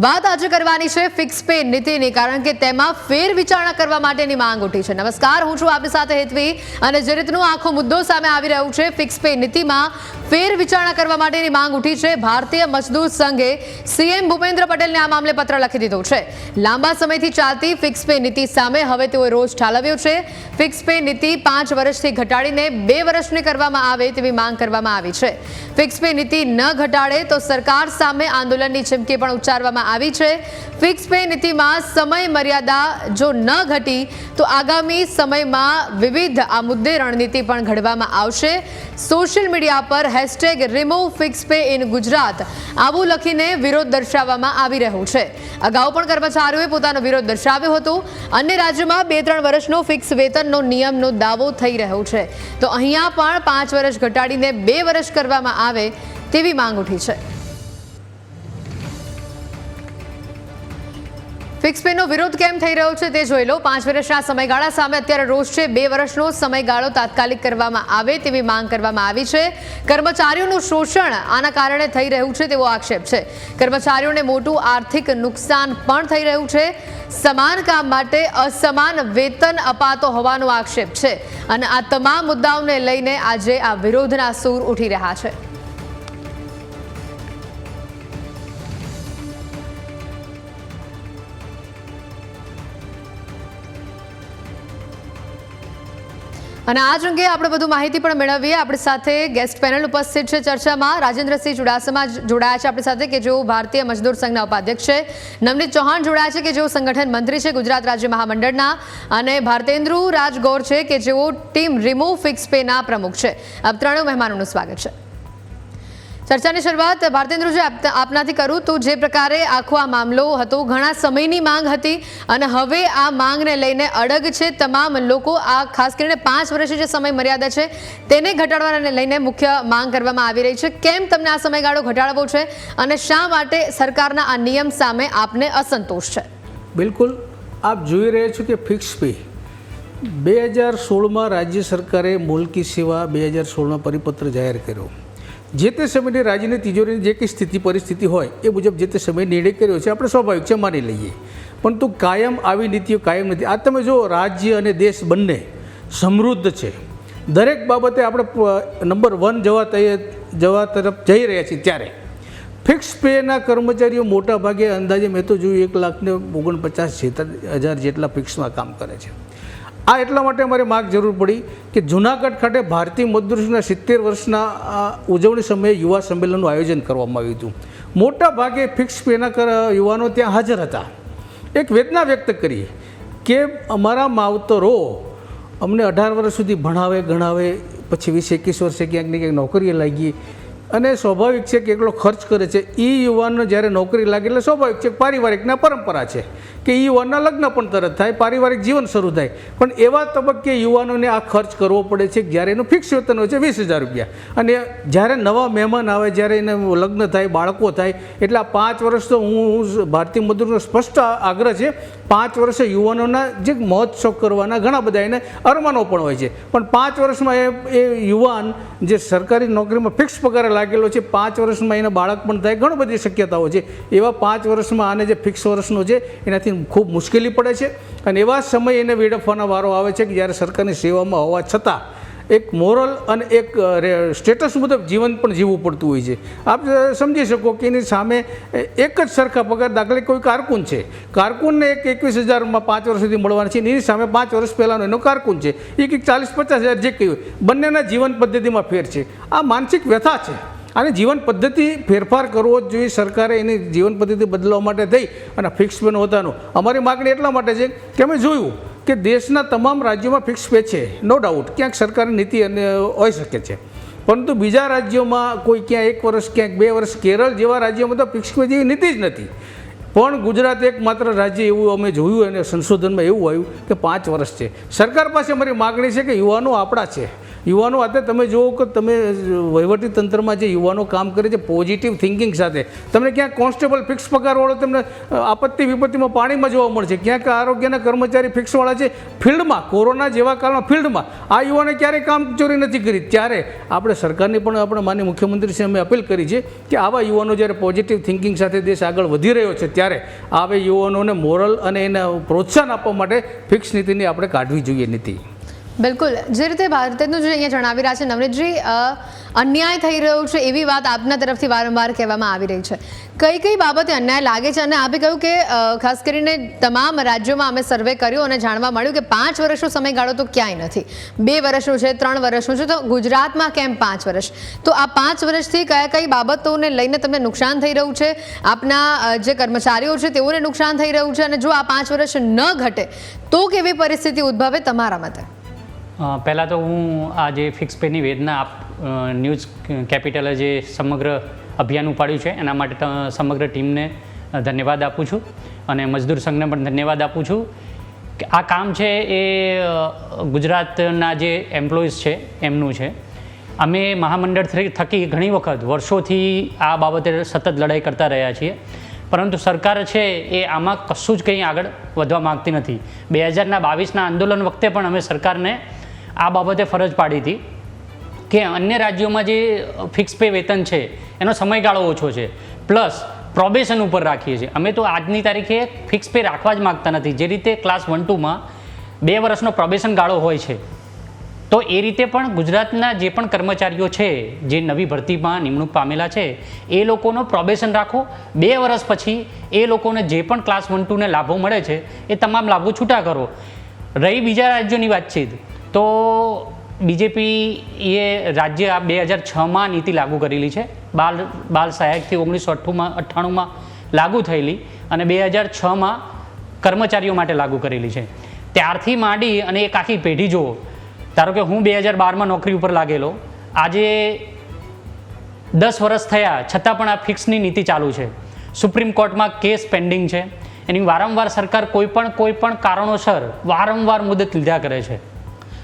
વાત આજે કરવાની છે ફિક્સ પે નીતિની, કારણ કે તેમાં ફેર વિચારણા કરવા માટેની માંગ ઉઠી છે. નમસ્કાર, હું છું આપની સાથે હેતવી અને જે રીતનો આખો મુદ્દો સામે આવી રહ્યો છે ફિક્સ પે નીતિમાં ફેર વિચારણા કરવા માટેની માંગ ઉઠી છે. ભારતીય મજદૂર સંઘે સીએમ ભૂપેન્દ્ર પટેલને આ મામલે પત્ર લખી દીધો છે. લાંબા સમયથી ચાલતી ફિક્સ પે નીતિ સામે હવે તેઓએ રોજ ઠાલવ્યો છે. ફિક્સ પે નીતિ પાંચ વર્ષથી ઘટાડીને બે વર્ષની કરવામાં આવે તેવી માંગ કરવામાં આવી છે. ફિક્સ પે નીતિ ન ઘટાડે તો સરકાર સામે આંદોલનની ચીમકી પણ ઉચ્ચારવામાં આવી છે. ફિક્સ પે નીતિમાં સમય મર્યાદા જો ન ઘટી, તો આગામી સમયમાં વિવિધ આ મુદ્દે રણનીતિ પણ ઘડવામાં આવશે. સોશિયલ મીડિયા પર hashtag remove fix pay in Gujarat આવું લખીને વિરોધ દર્શાવવામાં આવી રહ્યું છે. અગાઉ પણ કર્મચારીઓએ પોતાનો વિરોધ દર્શાવ્યો હતો. અન્ય રાજ્યોમાં બે ત્રણ વર્ષનો ફિક્સ વેતનનો નિયમનો દાવો થઈ રહ્યો છે. તો અહીંયા પણ પાંચ વર્ષ ઘટાડીને બે વર્ષ કરવામાં આવે તેવી માંગ ઉઠી છે. ફિક્સ પેનો વિરોધ કેમ થઈ રહ્યો છે તે જોઈ લો. પાંચ વર્ષના સમયગાળા સામે અત્યારે રોષ છે. બે વર્ષનો સમયગાળો તાત્કાલિક કરવામાં આવે તેવી માંગ કરવામાં આવી છે. કર્મચારીઓનું શોષણ આના કારણે થઈ રહ્યું છે તેવો આક્ષેપ છે. કર્મચારીઓને મોટું આર્થિક નુકસાન પણ થઈ રહ્યું છે. સમાન કામ માટે અસમાન વેતન અપાતો હોવાનો આક્ષેપ છે. અને આ તમામ મુદ્દાઓને લઈને આજે આ વિરોધના સૂર ઉઠી રહ્યા છે. અને આ જ અંગે આપણે વધુ માહિતી પણ મેળવીએ. આપણી સાથે ગેસ્ટ પેનલ ઉપસ્થિત છે ચર્ચામાં રાજેન્દ્રસિંહ ચુડાસમા જોડાયા છે. આપણી સાથે કે જેઓ ભારતીય મજદૂર સંઘના ઉપાધ્યક્ષ છે. નવનીત ચૌહાણ જોડાયા છે કે જેઓ સંગઠન મંત્રી છે ગુજરાત રાજ્ય મહામંડળના. અને ભારતેન્દ્રુ રાજગોર છે કે જેઓ ટીમ રિમૂવ ફિક્સ પેના પ્રમુખ છે. આપ ત્રણેય મહેમાનોનું સ્વાગત છે. ચર્ચાની શરૂઆત ભારતેન્દ્રજી આપ- આપનાથી કરું તો જે પ્રકારે આખો આ મામલો હતો, ઘણા સમયની માંગ હતી અને હવે આ માંગને લઈને અડગ છે તમામ લોકો. આ ખાસ કરીને પાંચ વર્ષની જે સમય મર્યાદા છે તેને ઘટાડવાને લઈને મુખ્ય માંગ કરવામાં આવી રહી છે. કેમ તમને આ સમયગાળો ઘટાડવો છે અને શા માટે સરકારના આ નિયમ સામે આપને અસંતોષ છે? બિલકુલ. આપ જોઈ રહ્યા છો કે ફિક્સ ફી બે હજાર સોળમાં રાજ્ય સરકારે મુલકી સેવા બે હજાર સોળમાં પરિપત્ર જાહેર કર્યો. જે તે સમયની રાજ્યની તિજોરીની જે કંઈ સ્થિતિ, પરિસ્થિતિ હોય, એ મુજબ જે તે સમયે નિર્ણય કર્યો છે, આપણે સ્વાભાવિક છે, માની લઈએ. પરંતુ કાયમ આવી નીતિઓ કાયમ નથી. આ તમે જો રાજ્ય અને દેશ બંને સમૃદ્ધ છે. દરેક બાબતે આપણે નંબર વન જવા તૈયાર જવા તરફ જઈ રહ્યા છીએ ત્યારે. ફિક્સ પેના કર્મચારીઓ મોટા ભાગે અંદાજે, મેં તો જોયું, એક લાખને ઓગણપચાસ હજાર જેટલા ફિક્સમાં કામ કરે છે. આ એટલા માટે અમારે માગ જરૂર પડી કે જુનાગઢ ખાતે ભારતીય મજદૂર સિત્તેર વર્ષના ઉજવણી સમયે યુવા સંમેલનનું આયોજન કરવામાં આવ્યું હતું. મોટા ભાગે ફિક્સ પેના યુવાનો ત્યાં હાજર હતા. એક વેદના વ્યક્ત કરી કે અમારા માવતરો અમને અઢાર વર્ષ સુધી ભણાવે, ગણાવે, પછી વીસ, એકવીસ વર્ષે ક્યાંક ને ક્યાંક નોકરીએ લાગી અને સ્વાભાવિક છે કે એટલો ખર્ચ કરે છે. એ યુવાનને જ્યારે નોકરી લાગે, એટલે સ્વાભાવિક છે પારિવારિકના પરંપરા છે કે એ યુવાનના લગ્ન પણ તરત થાય, પારિવારિક જીવન શરૂ થાય. પણ એવા તબક્કે યુવાનોને આ ખર્ચ કરવો પડે છે જ્યારે એનું ફિક્સ વેતન હોય છે વીસ હજાર રૂપિયા. અને જ્યારે નવા મહેમાન આવે, જ્યારે એને લગ્ન થાય, બાળકો થાય, એટલે આ પાંચ વર્ષ તો હું ભારતીય મજૂરનો સ્પષ્ટ આગ્રહ છે, પાંચ વર્ષે યુવાનોના જે મહોત્સવ કરવાના ઘણા બધા એને અરમાનો પણ હોય છે. પણ પાંચ વર્ષમાં એ એ યુવાન જે સરકારી નોકરીમાં ફિક્સ પગારે લાગેલો છે. પાંચ વર્ષમાં એના બાળક પણ થાય. ઘણી બધી શક્યતાઓ છે. એવા પાંચ વર્ષમાં આને જે ફિક્સ વર્ષનો છે, એનાથી ખૂબ મુશ્કેલી પડે છે. અને એવા સમયે એને વેડફવાનો વારો આવે છે કે જ્યારે સરકારની સેવામાં હોવા છતાં એક મોરલ અને એક સ્ટેટસ મુજબ જીવન પણ જીવવું પડતું હોય છે. આપ સમજી શકો કે એની સામે એક જ સરખા પગાર દાખલે કોઈ કારકુન છે. કારકુનને એક એકવીસ હજારમાં પાંચ વર્ષ સુધી મળવાના છે. એની સામે પાંચ વર્ષ પહેલાંનો એનો કારકુન છે. એક એક ચાલીસ પચાસ હજાર જે કહ્યું, બંનેના જીવન પદ્ધતિમાં ફેર છે. આ માનસિક વ્યથા છે. અને જીવન પદ્ધતિ ફેરફાર કરવો જ જોઈએ. સરકારે એની જીવન પદ્ધતિ બદલવા માટે થઈ અને ફિક્સ પે હોતાનું. અમારી માગણી એટલા માટે છે કે અમે જોયું કે દેશના તમામ રાજ્યોમાં ફિક્સ પે છે નો ડાઉટ ક્યાંક સરકારની નીતિ અને હોઈ શકે છે. પરંતુ બીજા રાજ્યોમાં કોઈ ક્યાં એક વર્ષ, ક્યાંક બે વર્ષ કેરળ જેવા રાજ્યોમાં તો ફિક્સ પે જેવી નીતિ જ નથી. પણ ગુજરાત એકમાત્ર રાજ્ય એવું અમે જોયું અને સંશોધનમાં એવું આવ્યું કે પાંચ વર્ષ છે. સરકાર પાસે અમારી માગણી છે કે યુવાનો આપણા છે. યુવાનો આતે તમે જુઓ કે તમે વહીવટી તંત્રમાં જે યુવાનો કામ કરે છે પોઝિટિવ થિંકિંગ સાથે. તમને ક્યાંક કોન્સ્ટેબલ ફિક્સ પગારવાળો તમને આપત્તિ વિપત્તિમાં પાણીમાં જોવા મળશે ક્યાંક આરોગ્યના કર્મચારી ફિક્સવાળા છે ફિલ્ડમાં, કોરોના જેવા કાળમાં ફિલ્ડમાં. આ યુવાને ક્યારેય કામ ચોરી નથી કરી. ત્યારે આપણે સરકારની પણ આપણે માન્ય મુખ્યમંત્રીશ્રી અમે અપીલ કરી છે કે આવા યુવાનો જ્યારે પોઝિટિવ થિંકિંગ સાથે દેશ આગળ વધી રહ્યો છે, ત્યારે આવા યુવાનોને મોરલ અને એને પ્રોત્સાહન આપવા માટે ફિક્સ નીતિની આપણે કાઢવી જોઈએ નીતિ. બિલકુલ. જે રીતે ભારતનું જે અહીંયા જણાવી રહ્યા છે નવનીતજી અન્યાય થઈ રહ્યો છે એવી વાત આપના તરફથી વારંવાર કહેવામાં આવી રહી છે. કઈ કઈ બાબતે અન્યાય લાગે છે? અને આપે કહ્યું કે ખાસ કરીને તમામ રાજ્યોમાં અમે સર્વે કર્યો અને જાણવા મળ્યું કે પાંચ વર્ષનો સમયગાળો તો ક્યાંય નથી. બે વર્ષનું છે, ત્રણ વર્ષનું છે, તો ગુજરાતમાં કેમ પાંચ વર્ષ? તો આ પાંચ વર્ષથી કયા કઈ બાબતોને લઈને તમને નુકસાન થઈ રહ્યું છે? આપના જે કર્મચારીઓ છે તેઓને નુકસાન થઈ રહ્યું છે? અને જો આ પાંચ વર્ષ ન ઘટે, તો કેવી પરિસ્થિતિ ઉદ્ભવે તમારા મતે? પહેલાં તો હું આ જે ફિક્સ પેની વેદના આપ ન્યૂઝ કેપિટલે જે સમગ્ર અભિયાન ઉપાડ્યું છે, એના માટે સમગ્ર ટીમને ધન્યવાદ આપું છું અને મજદૂર સંઘને પણ ધન્યવાદ આપું છું. કે આ કામ છે એ ગુજરાતના જે એમ્પ્લોઈઝ છે, એમનું છે. અમે મહામંડળ થકી ઘણી વખત, વર્ષોથી આ બાબતે સતત લડાઈ કરતા રહ્યા છીએ. પરંતુ સરકાર છે એ આમાં કશું જ કંઈ આગળ વધવા માગતી નથી. બે હજારના બાવીસના આંદોલન વખતે પણ અમે સરકારને આ બાબતે ફરજ પાડી હતી કે અન્ય રાજ્યોમાં જે ફિક્સ પે વેતન છે, એનો સમયગાળો ઓછો છે. પ્લસ પ્રોબેશન ઉપર રાખીએ છીએ. અમે તો આજની તારીખે ફિક્સ પે રાખવા જ માગતા નથી. જે રીતે ક્લાસ વન ટુમાં બે વર્ષનો પ્રોબેશન ગાળો હોય છે, તો એ રીતે પણ ગુજરાતના જે પણ કર્મચારીઓ છે, જે નવી ભરતીમાં નિમણૂક પામેલા છે, એ લોકોનો પ્રોબેશન રાખો. બે વર્ષ પછી એ લોકોને જે પણ ક્લાસ વન ટુને લાભો મળે છે, એ તમામ લાભો છૂટા કરો. રહી બીજા રાજ્યોની વાતચીત તો બીજેપી એ રાજ્ય આ બે હજાર છમાં નીતિ લાગુ કરેલી છે. બાલ બાલ સહાયકથી ઓગણીસો અઠ્ઠુમાં, અઠ્ઠાણુંમાં લાગુ થયેલી અને બે હજાર છમાં કર્મચારીઓ માટે લાગુ કરેલી છે. ત્યારથી માંડી અને એક આખી પેઢી જુઓ, ધારો કે હું બે હજાર બારમાં નોકરી ઉપર લાગેલો, આજે દસ વર્ષ થયા, છતાં પણ આ ફિક્સની નીતિ ચાલુ છે. સુપ્રીમ કોર્ટમાં કેસ પેન્ડિંગ છે. એની વારંવાર સરકાર કોઈ પણ કોઈ પણ કારણોસર વારંવાર મુદત લીધા કરે છે.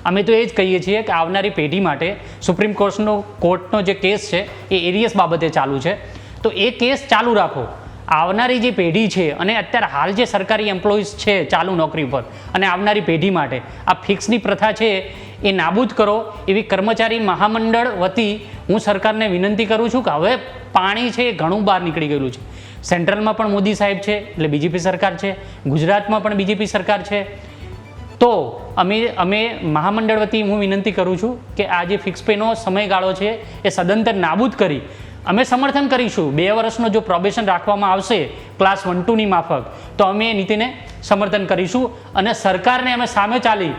અમે તો એ જ કહીએ છીએ કે આવનારી પેઢી માટે સુપ્રીમ કોર્ટનો કોર્ટનો જે કેસ છે, એ એરિયસ બાબતે ચાલુ છે. તો એ કેસ ચાલુ રાખો. આવનારી જે પેઢી છે અને અત્યારે હાલ જે સરકારી એમ્પ્લોઈઝ છે ચાલુ નોકરી પર અને આવનારી પેઢી માટે આ ફિક્સની પ્રથા છે એ નાબૂદ કરો. એવી કર્મચારી મહામંડળ વતી હું સરકારને વિનંતી કરું છું કે હવે પાણી છે એ ઘણું બહાર નીકળી ગયેલું છે. સેન્ટ્રલમાં પણ મોદી સાહેબ છે, એટલે બીજેપી સરકાર છે. ગુજરાતમાં પણ બીજેપી સરકાર છે. તો અમે અમે મહામંડળ વતી હું વિનંતી કરું છું કે આ જે ફિક્સ પેનો સમયગાળો છે, એ સદંતર નાબૂદ કરી. અમે સમર્થન કરીશું. બે વર્ષનો જો પ્રોબેશન રાખવામાં આવશે ક્લાસ વન ટુની માફક, તો અમે એ નીતિને સમર્થન કરીશું અને સરકારને અમે સામે ચાલી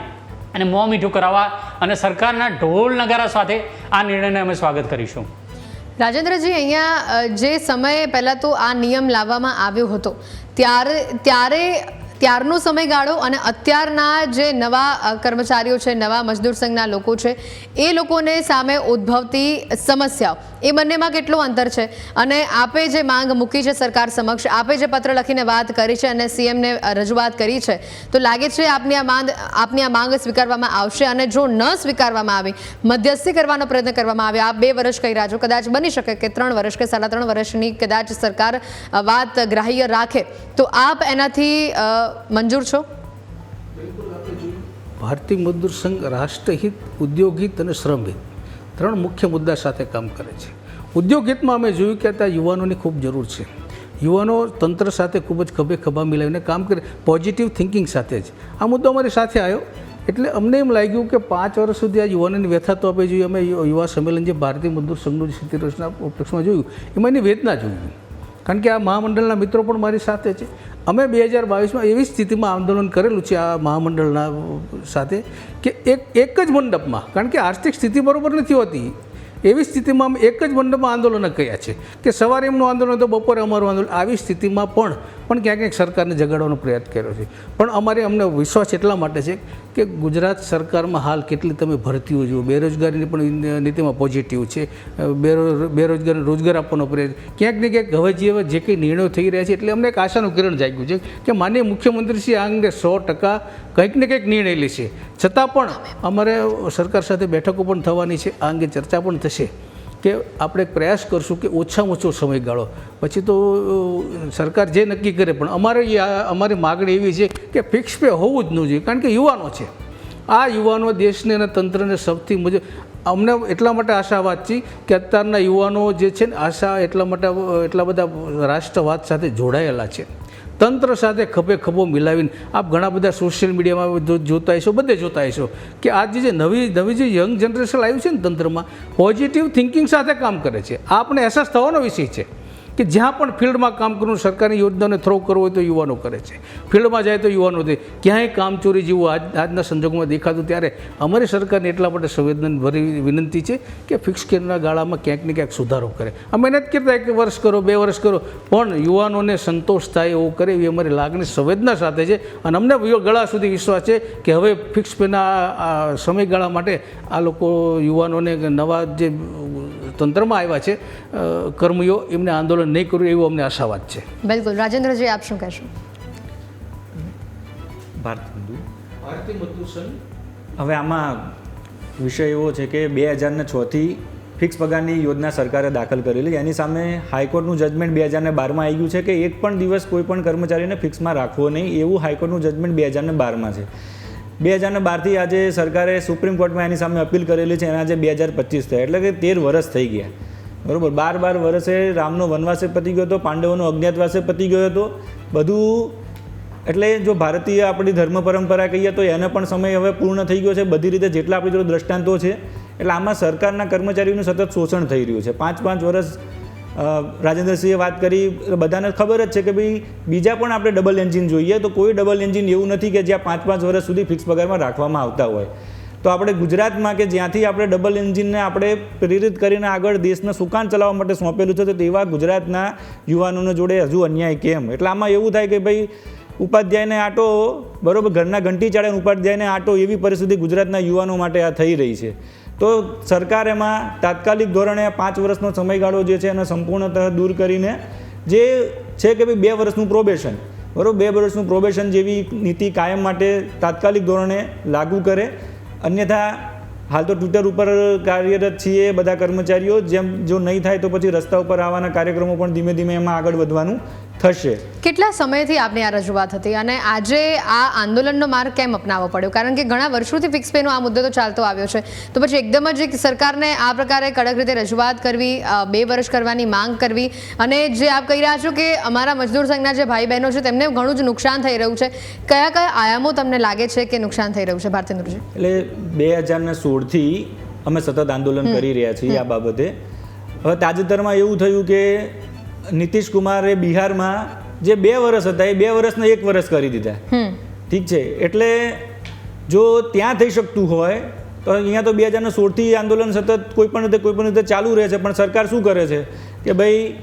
અને મોં મીઠું કરાવવા અને સરકારના ઢોલ નગારા સાથે આ નિર્ણયને અમે સ્વાગત કરીશું. રાજેન્દ્રજી, અહીંયા જે સમયે પહેલાં તો આ નિયમ લાવવામાં આવ્યો હતો, ત્યારે ત્યારે ત્યારનો સમયગાળો અને અત્યારના જે નવા કર્મચારીઓ છે, નવા મજદૂર સંઘના લોકો છે, એ લોકોને સામે ઉદ્ભવતી સમસ્યાઓ, એ બંનેમાં કેટલું અંતર છે? અને આપે જે માંગ મૂકી છે સરકાર સમક્ષ, આપે જે પત્ર લખીને વાત કરી છે અને સીએમને રજૂઆત કરી છે, તો લાગે છે આપની આ માંગ, આપની આ માંગ સ્વીકારવામાં આવશે? અને જો ન સ્વીકારવામાં આવી, મધ્યસ્થી કરવાનો પ્રયત્ન કરવામાં આવે આપ બે વર્ષ કહી રહ્યા છો, કદાચ બની શકે કે ત્રણ વર્ષ કે સાડા ત્રણ વર્ષની કદાચ સરકાર વાત ગ્રાહ્ય રાખે, તો આપ એનાથી મંજૂર છો? ભારતીય મજદૂર સંઘ રાષ્ટ્રહિત ઉદ્યોગહિત અને શ્રમહિત. ત્રણ મુખ્ય મુદ્દા સાથે કામ કરે છે. ઉદ્યોગહિતમાં અમે જોયું કે ત્યાં યુવાનોની ખૂબ જરૂર છે. યુવાનો તંત્ર સાથે ખૂબ જ ખભે ખભા મિલાવીને કામ કરે પોઝિટિવ થિંકિંગ સાથે જ. આ મુદ્દો અમારી સાથે આવ્યો. એટલે અમને એમ લાગ્યું કે પાંચ વર્ષ સુધી આ યુવાનોની વ્યથા તો આપણે જોઈએ અમે યુવા સંમેલન જે ભારતીય મજદૂર સંઘનું સ્થિતિ રચના વર્ષના ઉપલક્ષમાં જોયું, એમાં એની વેદના જોયું કારણ કે આ મહામંડળના મિત્રો પણ મારી સાથે છે. અમે બે હજાર બાવીસમાં એવી સ્થિતિમાં આંદોલન કરેલું છે આ મહામંડળના સાથે કે એક એક જ મંડપમાં. કારણ કે આર્થિક સ્થિતિ બરોબર નથી હોતી. એવી સ્થિતિમાં અમે એક જ મંડપમાં આંદોલન કર્યા છે કે સવારે એમનું આંદોલન તો બપોરે અમારું આંદોલન. આવી સ્થિતિમાં પણ પણ ક્યાંક ક્યાંક સરકારને જગાડવાનો પ્રયાસ કર્યો છે. પણ અમારે અમને વિશ્વાસ એટલા માટે છે કે ગુજરાત સરકારમાં હાલ કેટલી તમે ભરતીઓ જુઓ. બેરોજગારીની પણ નીતિમાં પોઝિટિવ છે. બેરો, બેરોજગારી, રોજગાર આપવાનો પ્રયાસ. ક્યાંક ને ક્યાંક હવે જે જે કંઈ નિર્ણયો થઈ રહ્યા છે એટલે અમને એક આશાનું કિરણ જાગ્યું છે કે માનનીય મુખ્યમંત્રીશ્રી આ અંગે સો ટકા કંઈક ને કંઈક નિર્ણય લેશે. છતાં પણ અમારે સરકાર સાથે બેઠકો પણ થવાની છે. આ અંગે ચર્ચા પણ થશે કે આપણે પ્રયાસ કરશું કે ઓછામાં ઓછો સમયગાળો. પછી તો સરકાર જે નક્કી કરે, પણ અમારે અમારી માગણી એવી છે કે ફિક્સ પે હોવું જ ન જોઈએ, કારણ કે યુવાનો છે. આ યુવાનો દેશને અને તંત્રને સૌથી મજે, અમને એટલા માટે આશાવાદ છે કે અત્યારના યુવાનો જે છે ને આશા એટલા માટે, એટલા બધા રાષ્ટ્રવાદ સાથે જોડાયેલા છે. તંત્ર સાથે ખભે ખભો મિલાવીને આપ ઘણા બધા સોશિયલ મીડિયામાં જોતા હશો, બધે જોતા હશો કે આજે જે નવી નવી જે યંગ જનરેશન આવ્યું છે ને તંત્રમાં પોઝિટિવ થિંકિંગ સાથે કામ કરે છે. આ આપણે અહેસાસ થવાનો વિષય છે. કે જ્યાં પણ ફિલ્ડમાં કામ કરવું, સરકારની યોજનાને થ્રો કરવો હોય તો યુવાનો કરે છે. ફિલ્ડમાં જાય તો યુવાનો દે. ક્યાંય કામચોરી જેવું આજ, આજના સંજોગોમાં દેખાતું ત્યારે અમારી સરકારને એટલા માટે સંવેદન ભરી વિનંતી છે કે ફિક્સ કેરના ગાળામાં ક્યાંક ને ક્યાંક સુધારો કરે. અમે મહેનત કરતા એક વર્ષ કરો, બે વર્ષ કરો, પણ યુવાનોને સંતોષ થાય એવું કરે એવી અમારી લાગણી, સંવેદના સાથે છે. અને અમને ગળા સુધી વિશ્વાસ છે કે હવે ફિક્સ પેના આ- આ સમયગાળા માટે આ લોકો યુવાનોને નવા જે તંત્રમાં આવ્યા છે કર્મીઓ, એમને આંદોલન નહીં કરું એવું અમને આશાવાદ છે. બિલકુલ. રાજેન્દ્રજી આપ શું કહેશો? ભારત હિન્દુ ભારતીય હવે આમાં વિષય એવો છે કે બે હજારને છથી ફિક્સ પગારની યોજના સરકારે દાખલ કરેલી. એની સામે હાઈકોર્ટનું જજમેન્ટ બે હજારને બારમાં આવી ગયું છે કે એક પણ દિવસ કોઈ પણ કર્મચારીને ફિક્સમાં રાખવો નહીં. એવું હાઈકોર્ટનું જજમેન્ટ બે હજારને બારમાં છે. બે હજારને બારથી આજે સરકારે સુપ્રીમ કોર્ટમાં એની સામે અપીલ કરેલી છે. એના આજે બે હજાર પચીસ થયા. એટલે કે તેર વર્ષ થઈ ગયા. બરોબર, બાર બાર વર્ષે રામનો વનવાસે પતી ગયો હતો, પાંડવોનો અજ્ઞાતવાસે પતી ગયો હતો. બધું, એટલે જો ભારતીય આપણી ધર્મ પરંપરા કહીએ તો એને પણ સમય હવે પૂર્ણ થઈ ગયો છે. બધી રીતે જેટલા આપણી જોડે દ્રષ્ટાંતો છે, એટલે આમાં સરકારના કર્મચારીઓનું સતત શોષણ થઈ રહ્યું છે. પાંચ પાંચ વર્ષ રાજેન્દ્રસિંહે વાત કરી બધાને ખબર જ છે કે ભાઈ, બીજા પણ આપણે ડબલ એન્જિન જોઈએ તો કોઈ ડબલ એન્જિન એવું નથી કે જ્યાં પાંચ પાંચ વર્ષ સુધી ફિક્સ પગારમાં રાખવામાં આવતા હોય. તો આપણે ગુજરાતમાં કે જ્યાંથી આપણે ડબલ એન્જિનને આપણે પ્રેરિત કરીને આગળ દેશને સુકાન ચલાવવા માટે સોંપેલું છે, તો તેવા ગુજરાતના યુવાનોને જોડે હજુ અન્યાય કેમ? એટલે આમાં એવું થાય કે ભાઈ, ઉપાધ્યાયને આટો, બરોબર, ઘરના ઘંટી ચાળે ઉપાધ્યાયને આટો, એવી પરિસ્થિતિ ગુજરાતના યુવાનો માટે આ થઈ રહી છે. તો સરકાર એમાં તાત્કાલિક ધોરણે પાંચ વર્ષનો સમયગાળો જે છે એને સંપૂર્ણતઃ દૂર કરીને જે છે કે ભાઈ બે વર્ષનું પ્રોબેશન બરોબર, બે વર્ષનું પ્રોબેશન જેવી નીતિ કાયમ માટે તાત્કાલિક ધોરણે લાગુ કરે. અન્યથા હાલ તો ટ્વિટર ઉપર કાર્યરત છીએ બધા કર્મચારીઓ. જેમ જો નહીં થાય તો પછી રસ્તા ઉપર આવવાના કાર્યક્રમો પણ ધીમે ધીમે એમાં આગળ વધવાનું. થશે. કેટલા સમયથી આપની આ રજૂઆત હતી અને આજે આ આંદોલનનો માર્ગ કેમ અપનાવવો પડ્યો? કારણ કે ઘણા વર્ષોથી ફિક્સ પેનો આ મુદ્દો તો ચાલતો આવ્યો છે. તો પછી એકદમ જ એક સરકારને આ પ્રકારે કડક રીતે રજૂઆત કરવી બે વર્ષ કરવાની માંગ કરવી અને જે આપ કહી રહ્યા છો કે અમારા મજદૂર સંઘના જે ભાઈ બહેનો છે તેમને ઘણું જ નુકસાન થઈ રહ્યું છે. કયા કયા આયામો તમને લાગે છે કે નુકસાન થઈ રહ્યું છે? ભારતેન્દ્રજી એટલે બે હજારને સોળથી અમે સતત આંદોલન કરી રહ્યા છીએ આ બાબતે. હવે તાજેતરમાં એવું થયું કે નીતિશ કુમારે બિહારમાં જે બે વર્ષ હતા એ બે વર્ષને એક વર્ષ કરી દીધા. ઠીક છે? એટલે જો ત્યાં થઈ શકતું હોય તો અહીંયા તો બે હજારને સોળથી આંદોલન સતત કોઈ પણ રીતે કોઈ પણ રીતે ચાલુ રહે છે પણ સરકાર શું કરે છે? કે ભાઈ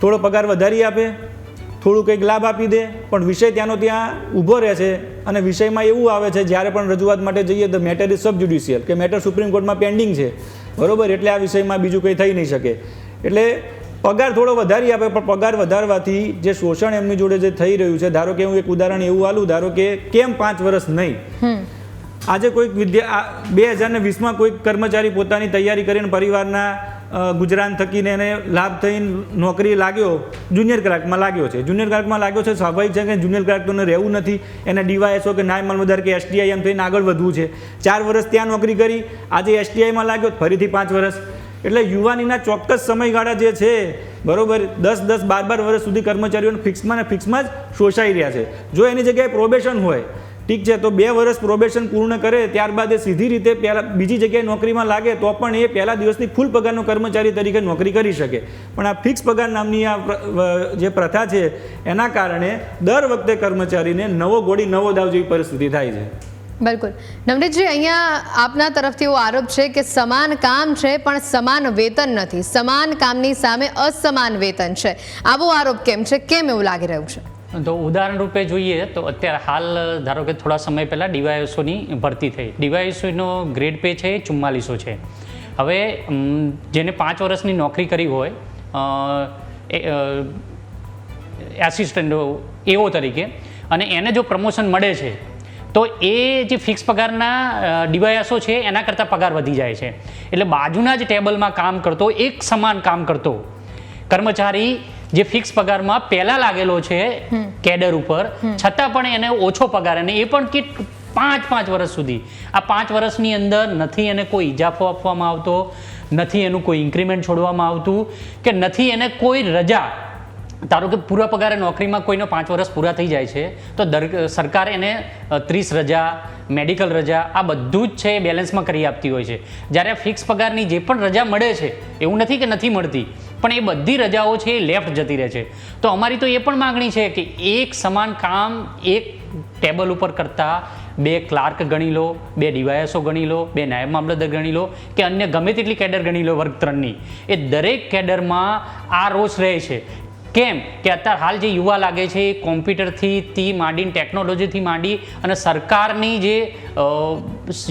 થોડો પગાર વધારી આપે થોડું કંઈક લાભ આપી દે પણ વિષય ત્યાંનો ત્યાં ઊભો રહે છે અને વિષયમાં એવું આવે છે જ્યારે પણ રજૂઆત માટે જઈએ તો મેટર ઇઝ સબ જ્યુડિશિયલ કે મેટર સુપ્રીમ કોર્ટમાં પેન્ડિંગ છે. બરોબર? એટલે આ વિષયમાં બીજું કંઈ થઈ નહીં શકે. એટલે પગાર થોડો વધારી આપે પણ પગાર વધારવાથી જે શોષણ એમની જોડે જે થઈ રહ્યું છે ધારો કે હું એક ઉદાહરણ એવું આલું ધારો કે કેમ પાંચ વર્ષ નહીં? આજે કોઈક વિદ્યા બે હજાર ને વીસમાં કોઈક કર્મચારી પોતાની તૈયારી કરીને પરિવારના ગુજરાન થકીને એને લાભ થઈને નોકરી લાગ્યો જુનિયર ક્લાર્કમાં લાગ્યો છે. જુનિયર ક્લાર્કમાં લાગ્યો છે સ્વાભાવિક છે કે જુનિયર ક્લાર્ક તો રહેવું નથી. એને ડીવાયએસઓ કે નાય માલમદાર કે એસટીઆઈ એમ થઈને આગળ વધવું છે. ચાર વર્ષ ત્યાં નોકરી કરી આજે એસટીઆઈમાં લાગ્યો ફરીથી પાંચ વર્ષ. એટલે યુવાનીના ચોક્કસ સમયગાળા જે છે, બરોબર, દસ દસ, બાર બાર વર્ષ સુધી કર્મચારીઓને ફિક્સમાં ને ફિક્સમાં જ શોષાઈ રહ્યા છે. જો એની જગ્યાએ પ્રોબેશન હોય, ઠીક છે, તો બે વર્ષ પ્રોબેશન પૂર્ણ કરે, ત્યારબાદ એ સીધી રીતે પહેલાં, બીજી જગ્યાએ નોકરીમાં લાગે, તો પણ એ પહેલા દિવસથી ફૂલ પગારનો કર્મચારી તરીકે નોકરી કરી શકે. પણ આ ફિક્સ પગાર નામની આ જે પ્રથા છે, એના કારણે દર વખતે કર્મચારીને નવો ગોળી, નવો દાવ જેવી પરિસ્થિતિ થાય છે. બિલકુલ. નવનીતજી, અહીંયા આપના તરફથી એવો આરોપ છે કે સમાન કામ છે, પણ સમાન વેતન નથી. સમાન કામની સામે અસમાન વેતન છે. આવો આરોપ કેમ છે? કેમ એવું લાગી રહ્યું છે? તો ઉદાહરણ રૂપે જોઈએ તો અત્યારે હાલ, ધારો કે થોડા સમય પહેલાં ડીવાયએસઓની ભરતી થઈ. ડીવાયએસઓનો ગ્રેડ પે છે, ચુમ્માલીસો છે. હવે જેને પાંચ વર્ષની નોકરી કરી હોય એસિસ્ટન્ટ એઓ તરીકે, અને એને જો પ્રમોશન મળે છે તો એ જે ફિક્સ પગારના ડીવાયએસઓ છે એના કરતાં પગાર વધી જાય છે. એટલે બાજુના જ ટેબલમાં કામ કરતો એક સમાન કામ કરતો કર્મચારી જે ફિક્સ પગારમાં પહેલાં લાગેલો છે કેડર ઉપર છતાં પણ એને ઓછો પગાર અને એ પણ કે પાંચ પાંચ વર્ષ સુધી. આ પાંચ વર્ષની અંદર નથી એને કોઈ ઇજાફો આપવામાં આવતો નથી એનું કોઈ ઇન્ક્રીમેન્ટ છોડવામાં આવતું કે નથી એને કોઈ રજા ધારો કે પૂરા પગારે નોકરીમાં કોઈનો પાંચ વર્ષ પૂરા થઈ જાય છે, તો દર, સરકાર એને ત્રીસ રજા, મેડિકલ રજા, આ બધું જ છે એ બેલેન્સમાં કરી આપતી હોય છે. જ્યારે ફિક્સ પગારની જે પણ રજા મળે છે, એવું નથી કે નથી મળતી, પણ એ બધી રજાઓ છે એ લેફ્ટ જતી રહે છે. તો અમારી તો એ પણ માગણી છે કે એક સમાન કામ એક ટેબલ ઉપર કરતા બે ક્લાર્ક ગણી લો, બે ડીવાયએસઓ ગણી લો, બે નાયબ મામલતદાર ગણી લો, કે અન્ય ગમે તેટલી કેડર ગણી લો વર્ગ ત્રણની. એ દરેક કેડરમાં આ રોષ રહે છે. કેમ કે અત્યારે હાલ જે યુવા લાગે છે એ કોમ્પ્યુટરથી થી માંડીને ટેકનોલોજીથી માંડી અને સરકારની જે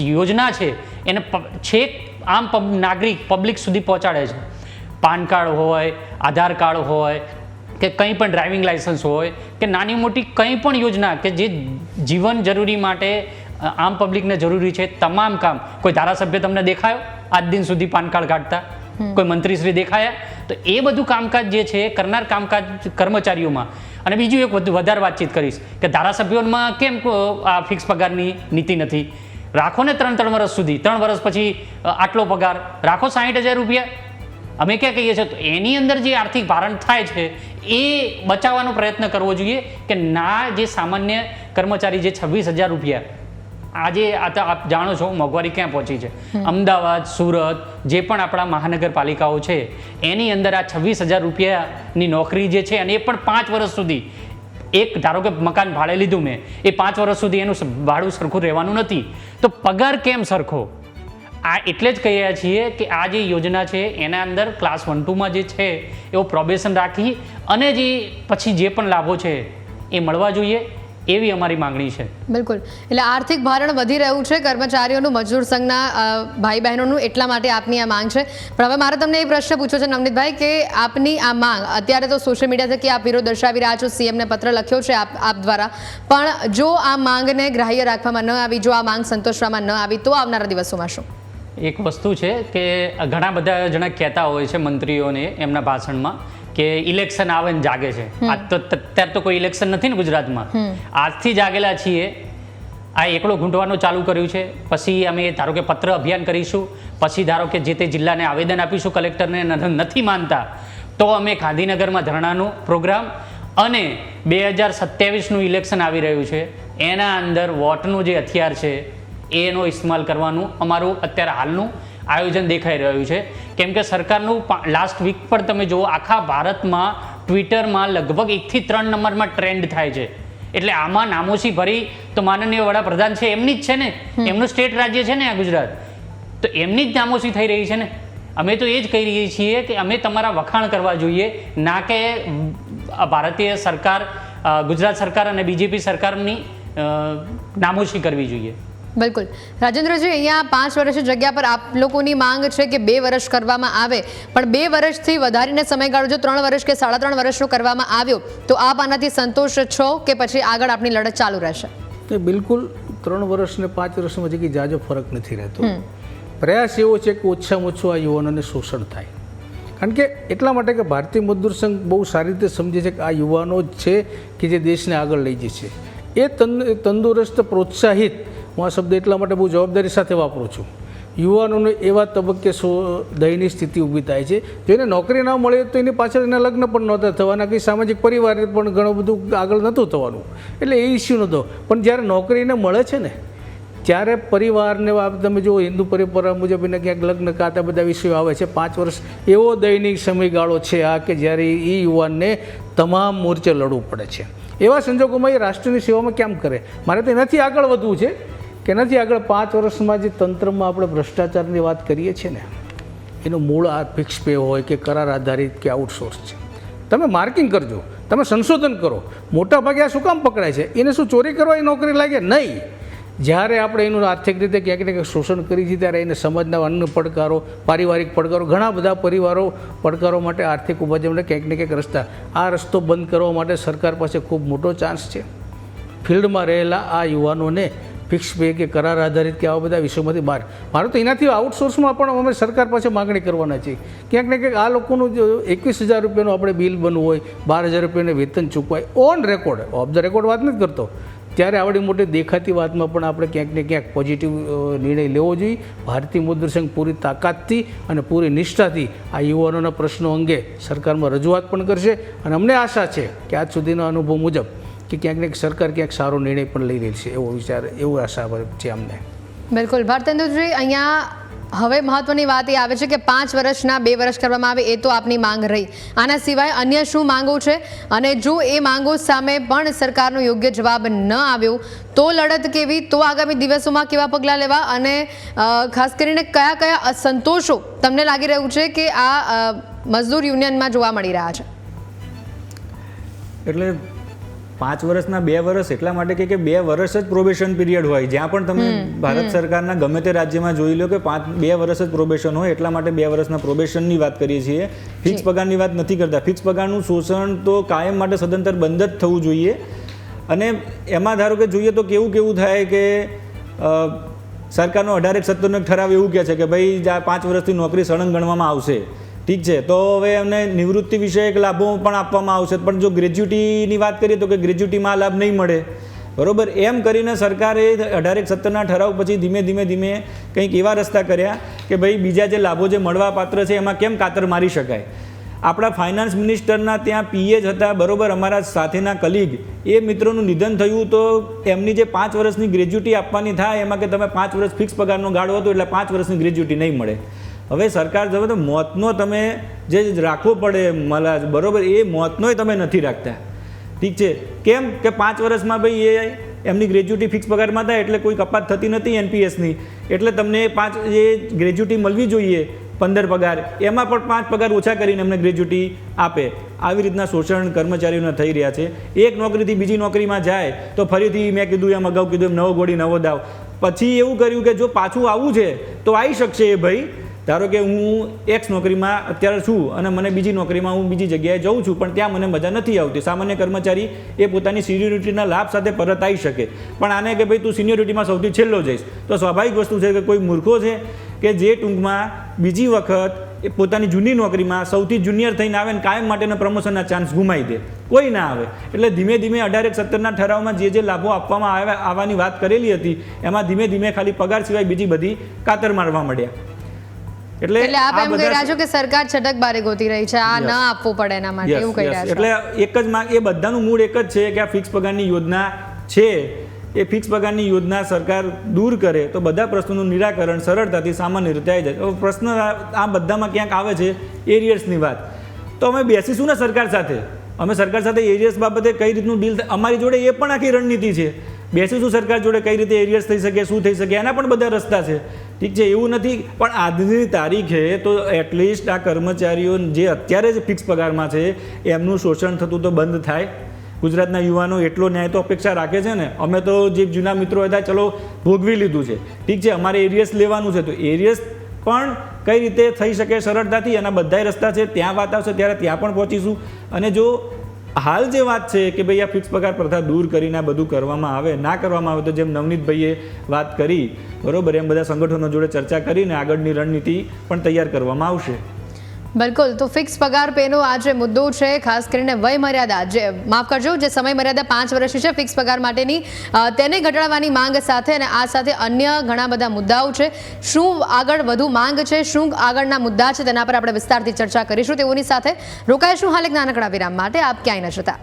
યોજના છે, એને છેક આમ નાગરિક પબ્લિક સુધી પહોંચાડે છે. પાન કાર્ડ હોય, આધાર કાર્ડ હોય, કે કંઈ પણ ડ્રાઇવિંગ લાઇસન્સ હોય, કે નાની મોટી કંઈ પણ યોજના કે જે જીવન જરૂરી માટે આમ પબ્લિકને જરૂરી છે, તમામ કામ. કોઈ ધારાસભ્ય તમને દેખાયો? આજ દિન સુધી પાન કાર્ડ કાઢતા? કોઈ મંત્રીશ્રી દેખાયા, તો એ બધું કામકાજ જે છે, કરનાર કામકાજ કર્મચારીઓમાં. અને બીજું એક વધુ વધારે વાતચીત કરીશ, કે ધારાસભ્યોમાં કેમ આ ફિક્સ પગારની નીતિ નથી? રાખો ને ત્રણ ત્રણ વર્ષ સુધી. ત્રણ વર્ષ પછી આટલો પગાર. રાખો સાહીઠ હજાર રૂપિયા. અમે ક્યાં કહીએ છીએ? તો એની અંદર જે આર્થિક ભારણ થાય છે, એ બચાવવાનો પ્રયત્ન કરવો જોઈએ કે ના, જે સામાન્ય કર્મચારી જે છવ્વીસ હજાર રૂપિયા આજે આ તો આપ જાણો છો મોંઘવારી ક્યાં પહોંચી છે. અમદાવાદ સુરત જે પણ આપણા મહાનગરપાલિકાઓ છે એની અંદર આ છવ્વીસ હજાર રૂપિયાની નોકરી જે છે અને એ પણ પાંચ વર્ષ સુધી એક ધારો કે મકાન ભાડે લીધું મેં એ પાંચ વર્ષ સુધી એનું ભાડું સરખું રહેવાનું નથી. તો પગાર કેમ સરખો? આ એટલે જ કહીએ છીએ કે આ જે યોજના છે એના અંદર ક્લાસ વન ટુમાં જે છે એવો પ્રોબેશન રાખી અને જે પછી જે પણ લાભો છે એ મળવા જોઈએ. એવી અમારી માંગણી છે. બિલકુલ. એટલે આર્થિક ભારણ વધી રહ્યું છે કર્મચારીઓનું મજૂર સંઘના ભાઈ બહેનોનું એટલા માટે આપની આ માંગ છે. પણ હવે મારે તમને એ પ્રશ્ન પૂછ્યો છે નવનીતભાઈ કે આપની આ માંગ અત્યારે તો સોશિયલ મીડિયા થકી આપ વિરોધ દર્શાવી રહ્યા છો સીએમને પત્ર લખ્યો છે આપ આપ દ્વારા. પણ જો આ માંગને ગ્રાહ્ય રાખવામાં ન આવી જો આ માંગ સંતોષવામાં ન આવી તો આવનારા દિવસોમાં શું? એક વસ્તુ છે કે ઘણા બધા જણા કહેતા હોય છે મંત્રીઓને એમના ભાષણમાં કે ઇલેક્શન આવે ને જાગે છે. આજ તો અત્યારે તો કોઈ ઇલેક્શન નથી ને ગુજરાતમાં. આજથી જાગેલા છીએ. આ એકડો ઘૂંટવાનું ચાલુ કર્યું છે. પછી અમે ધારો કે પત્ર અભિયાન કરીશું. પછી ધારો કે જે તે જિલ્લાને આવેદન આપીશું કલેક્ટરને નથી માનતા તો અમે ગાંધીનગરમાં ધરણાનું પ્રોગ્રામ અને બે હજાર સત્યાવીસનું ઇલેક્શન આવી રહ્યું છે. એના અંદર વોટનું જે હથિયાર છે એનો ઇસ્તેમાલ કરવાનું અમારું અત્યારે હાલનું આયોજન દેખાઈ રહ્યું છે. કેમ કે સરકારનું લાસ્ટ વીક પર તમે જુઓ આખા ભારતમાં ટ્વિટરમાં લગભગ એકથી ત્રણ નંબરમાં ટ્રેન્ડ થાય છે. એટલે આમાં નામોશી ભરી તો માનનીય વડાપ્રધાન છે એમની જ છે ને? એમનું સ્ટેટ રાજ્ય છે ને આ ગુજરાત? તો એમની જ નામોશી થઈ રહી છે ને? અમે તો એ જ કહી રહીએ છીએ કે અમે તમારા વખાણ કરવા જોઈએ ના કે ભારતીય સરકાર ગુજરાત સરકાર અને બીજેપી સરકારની નામોશી કરવી જોઈએ. બિલકુલ. રાજેન્દ્રજી અહીંયા પાંચ વર્ષની જગ્યા પર આપ લોકોની માંગ છે કે બે વર્ષ કરવામાં આવે. પણ બે વર્ષથી વધારીને સમયગાળો જો ત્રણ વર્ષ કે સાડા ત્રણ વર્ષનો કરવામાં આવ્યો તો આપ આનાથી સંતોષ છો કે પછી આગળ આપની લડત ચાલુ રહેશે? બિલકુલ ત્રણ વર્ષ ને પાંચ વર્ષમાં જગ્યાએ જાજો ફરક નથી રહેતો. પ્રયાસ એવો છે કે ઓછામાં ઓછું આ યુવાનોને શોષણ થાય. કારણ કે એટલા માટે કે ભારતીય મજદૂર સંઘ બહુ સારી રીતે સમજે છે કે આ યુવાનો જ છે કે જે દેશને આગળ લઈ જશે. એ તંદ તંદુરસ્ત પ્રોત્સાહિત હું આ શબ્દ એટલા માટે બહુ જવાબદારી સાથે વાપરું છું. યુવાનોને એવા તબક્કે સો દયની સ્થિતિ ઊભી થાય છે, જેને નોકરી ના મળે તો એની પાછળ એના લગ્ન પણ નહોતા થવાના, કંઈ સામાજિક પરિવારને પણ ઘણું બધું આગળ નહોતું થવાનું. એટલે એ ઇસ્યુ નહોતો. પણ જ્યારે નોકરીને મળે છે ને, ત્યારે પરિવારને તમે જુઓ, હિન્દુ પરંપરા મુજબ એને ક્યાંક લગ્ન કાતા બધા વિષયો આવે છે. પાંચ વર્ષ એવો દૈનિક સમયગાળો છે આ કે જ્યારે એ યુવાનને તમામ મોરચે લડવું પડે છે. એવા સંજોગોમાં એ રાષ્ટ્રની સેવામાં કેમ કરે? મારે તો એનાથી આગળ વધવું છે. કે એનાથી આગળ પાંચ વર્ષમાં જે તંત્રમાં આપણે ભ્રષ્ટાચારની વાત કરીએ છીએ ને, એનું મૂળ આ ફિક્સ પે હોય કે કરાર આધારિત કે આઉટસોર્સ છે. તમે માર્કિંગ કરજો, તમે સંશોધન કરો. મોટા ભાગે આ શું કામ પકડાય છે? એને શું ચોરી કરવાની નોકરી લાગે? નહીં. જ્યારે આપણે એનું આર્થિક રીતે ક્યાંક ને ક્યાંક શોષણ કરી છે, ત્યારે એને સમાજના અન્ય પડકારો, પારિવારિક પડકારો, ઘણા બધા પરિવારો પડકારો માટે આર્થિક ઉપાજમને ક્યાંક ને ક્યાંક રસ્તા. આ રસ્તો બંધ કરવા માટે સરકાર પાસે ખૂબ મોટો ચાન્સ છે. ફિલ્ડમાં રહેલા આ યુવાનોને ફિક્સ પે કે કરાર આધારિત કે આવા બધા વિષયોમાંથી બહાર. મારું તો એનાથી આઉટસોર્સમાં પણ અમે સરકાર પાસે માગણી કરવાના છીએ. ક્યાંક ને ક્યાંક આ લોકોનું જો એકવીસ હજાર રૂપિયાનું આપણે બિલ બનવું હોય, બાર હજાર રૂપિયાને વેતન ચૂકવાય on record off the record વાત નથી કરતો. ત્યારે આવડી મોટી દેખાતી વાતમાં પણ આપણે ક્યાંક ને ક્યાંક પોઝિટિવ નિર્ણય લેવો જોઈએ. ભારતીય મુદ્ર સંઘ પૂરી તાકાતથી અને પૂરી નિષ્ઠાથી આ યુવાનોના પ્રશ્નો અંગે સરકારમાં રજૂઆત પણ કરશે. અને અમને આશા છે કે આજ સુધીનો અનુભવ મુજબ કે ક્યાંક ને સરકાર ક્યાંક સારો નિર્ણય પણ લઈ રહી છે એવો વિચાર એવો આશા છે અમને. બિલકુલ. ભારતેન્દ્રજી અહીંયા હવે મહત્વની વાત એ આવે છે કે પાંચ વર્ષના બે વર્ષ કરવામાં આવે એ તો આપની માંગ રહી. આના સિવાય અન્ય શું માંગો છે? અને જો એ માંગો સામે પણ સરકારનો યોગ્ય જવાબ ન આવ્યો તો લડત કેવી? તો આગામી દિવસોમાં કેવા પગલાં લેવા? અને ખાસ કરીને કયા કયા અસંતોષો તમને લાગી રહ્યું છે કે આ મજદૂર યુનિયનમાં જોવા મળી રહ્યા છે? એટલે પાંચ વર્ષના બે વર્ષ એટલા માટે કે બે વર્ષ જ પ્રોબેશન પીરિયડ હોય. જ્યાં પણ તમે ભારત સરકારના ગમે તે રાજ્યમાં જોઈ લો કે પાંચ બે વર્ષ જ પ્રોબેશન હોય એટલા માટે બે વર્ષના પ્રોબેશનની વાત કરીએ છીએ. ફિક્સ પગારની વાત નથી કરતા. ફિક્સ પગારનું શોષણ તો કાયમ માટે સદંતર બંધ જ થવું જોઈએ. અને એમાં ધારો કે જોઈએ તો કેવું કેવું થાય કે સરકારનો અઢાર એક સત્તરનો ઠરાવ એવું કહે છે કે ભાઈ પાંચ વર્ષથી નોકરી સળંગ ગણવામાં આવશે. ઠીક છે. તો હવે એમને નિવૃત્તિ વિષયક લાભો પણ આપવામાં આવશે. પણ જો ગ્રેજ્યુટીની વાત કરીએ તો કે ગ્રેજ્યુટીમાં લાભ નહીં મળે. બરોબર? એમ કરીને સરકારે અઢાર એક સત્તરના ઠરાવ પછી ધીમે ધીમે ધીમે કંઈક એવા રસ્તા કર્યા કે ભાઈ, બીજા જે લાભો જે મળવા પાત્ર છે એમાં કેમ કાતર મારી શકાય? આપણા ફાઇનાન્સ મિનિસ્ટરના ત્યાં પીએ જ હતા. બરોબર? અમારા સાથેના કલીગ એ મિત્રોનું નિધન થયું તો એમની જે પાંચ વર્ષની ગ્રેજ્યુટી આપવાની થાય એમાં કે તમે પાંચ વર્ષ ફિક્સ પગારનો ગાળો હતો એટલે પાંચ વર્ષની ગ્રેજ્યુટી નહીં મળે. હવે સરકાર જવે તો મોતનો તમે જે રાખવો પડે મલાજ, બરોબર, એ મોતનોય તમે નથી રાખતા. ઠીક છે? કેમ કે પાંચ વર્ષમાં ભાઈ એ એમની ગ્રેજ્યુટી ફિક્સ પગારમાં થાય એટલે કોઈ કપાત થતી નથી એનપીએસની. એટલે તમને પાંચ જે ગ્રેજ્યુટી મળવી જોઈએ પંદર પગાર. એમાં પણ પાંચ પગાર ઓછા કરીને એમને ગ્રેજ્યુટી આપે. આવી રીતના શોષણ કર્મચારીઓના થઈ રહ્યા છે. એક નોકરીથી બીજી નોકરીમાં જાય તો ફરીથી મેં કીધું, એમ અગાઉ કીધું, એમ નવો ગોળી, નવો દાવ. પછી એવું કર્યું કે જો પાછું આવવું છે, તો આવી શકશે એ ભાઈ. ધારો કે હું એક્સ નોકરીમાં અત્યારે છું અને મને બીજી નોકરીમાં હું બીજી જગ્યાએ જઉં છું, પણ ત્યાં મને મજા નથી આવતી. સામાન્ય કર્મચારી એ પોતાની સિનિયોરિટીના લાભ સાથે પરત આવી શકે. પણ આને કે ભાઈ તું સિનિયોરિટીમાં સૌથી છેલ્લો જઈશ, તો સ્વાભાવિક વસ્તુ છે કે કોઈ મૂર્ખો છે કે જે ટૂંકમાં બીજી વખત એ પોતાની જૂની નોકરીમાં સૌથી જુનિયર થઈને આવે ને કાયમ માટેના પ્રમોશનના ચાન્સ ગુમાવી દે. કોઈ ના આવે. એટલે ધીમે ધીમે અઢારેક સત્તરના ઠરાવમાં જે જે લાભો આપવામાં આવ્યા, આવવાની વાત કરેલી હતી, એમાં ધીમે ધીમે ખાલી પગાર સિવાય બીજી બધી કાતર મારવા મળ્યા એટલે એટલે આપ એમ કહી રહ્યા છો કે સરકાર છટક બારે ગોતી રહી છે આ ન. આપવું પડે એના માટે એવું કહી રહ્યા છો. એટલે એક જ માંગ એ બધાનું મૂળ એક જ છે કે આ ફિક્સ પગારની યોજના છે. એ ફિક્સ પગારની યોજના સરકાર દૂર કરે તો બધા પ્રશ્નોનું નિરાકરણ સરળતાથી સામાન્ય રીતે આવી જાય. પ્રશ્ન આ આ બધામાં ક્યાંક આવે છે? એરિયર્સની વાત. તો અમે બેસીશું ને સરકાર સાથે? અમે સરકાર સાથે એરિયર્સ બાબતે કઈ રીતનું ડીલ અમારી જોડે એ પણ આખી રણનીતિ છે. બેસીશું સરકાર જોડે કઈ રીતે એરિયર્સ થઈ શકે, શું થઈ શકે એના પણ બધા રસ્તા છે. ઠીક છે, એવું નથી, પણ આજની તારીખે તો એટલીસ્ટ આ કર્મચારીઓ જે અત્યારે જ ફિક્સ પગારમાં છે, એમનું શોષણ થતું તો બંધ થાય. ગુજરાતના યુવાનો એટલો ન્યાય તો અપેક્ષા રાખે છે ને. અમે તો જે જૂના મિત્રો હતા, ચલો, ભોગવી લીધું છે. ઠીક છે, અમારે એરિયસ લેવાનું છે, તો એરિયસ પણ કઈ રીતે થઈ શકે સરળતાથી, એના બધાય રસ્તા છે. ત્યાં વાત આવશે, ત્યારે ત્યાં પણ પહોંચીશું. અને જો હાલ જે વાત છે કે ભાઈ આ ફિક્સ પગાર પ્રથા દૂર કરીને આ બધું કરવામાં આવે, ના કરવામાં આવે તો જેમ નવનીતભાઈએ વાત કરી, બરોબર, એમ બધા સંગઠનો જોડે ચર્ચા કરીને આગળની રણનીતિ પણ તૈયાર કરવામાં આવશે. બિલકુલ, તો ફિક્સ પગાર પેનો આ જે મુદ્દો છે, ખાસ કરીને વય મર્યાદા જે માફ કરજો, જે સમય મર્યાદા પાંચ વર્ષની છે ફિક્સ પગાર માટેની તેને ઘટાડવાની માંગ સાથે અને આ સાથે અન્ય ઘણા બધા મુદ્દાઓ છે. શું આગળ વધુ માંગ છે, શું આગળના મુદ્દા છે, તેના પર આપણે વિસ્તારથી ચર્ચા કરીશું. તેઓની સાથે રોકાઈશું હાલ એક નાનકડા વિરામ માટે, આપ ક્યાંય ન જતા.